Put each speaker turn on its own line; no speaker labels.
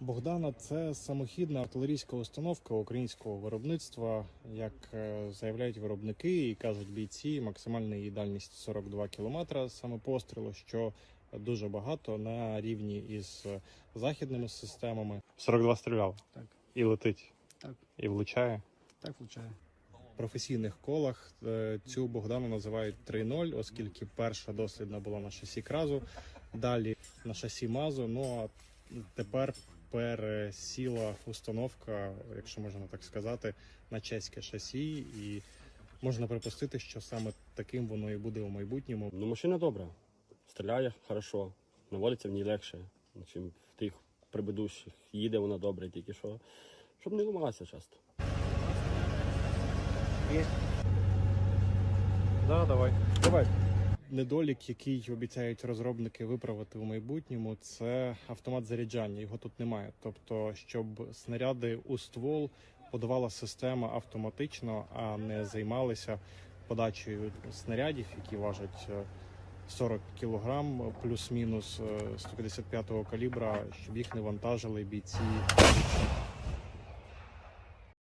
Богдана це самохідна артилерійська установка українського виробництва. Як е, заявляють виробники і кажуть бійці, максимальна її дальність 42 км саме пострілу, що дуже багато на рівні із західними системами. 42 стріляв
Так,
і летить,
так,
і влучає.
так влучає.
В професійних колах е, цю Богдану називають 3.0, оскільки перша дослідна була на шасі кразу, далі на шасі Мазу. Ну а тепер пересіла установка, якщо можна так сказати, на чеське шасі, і можна припустити, що саме таким воно і буде у майбутньому.
Ну, машина добра. Стріляє хорошо, наводиться в ній легше, ніж в тих предыдущих. Їде вона добре, тільки що. Щоб не ламалася часто.
Да, давай. Давай. Недолік, який обіцяють розробники виправити у майбутньому, це автомат заряджання. Його тут немає. Тобто, щоб снаряди у ствол подавала система автоматично, а не займалися подачею снарядів, які важать е, 40 кг, плюс-мінус е, 155-го калібра, щоб їх не вантажили бійці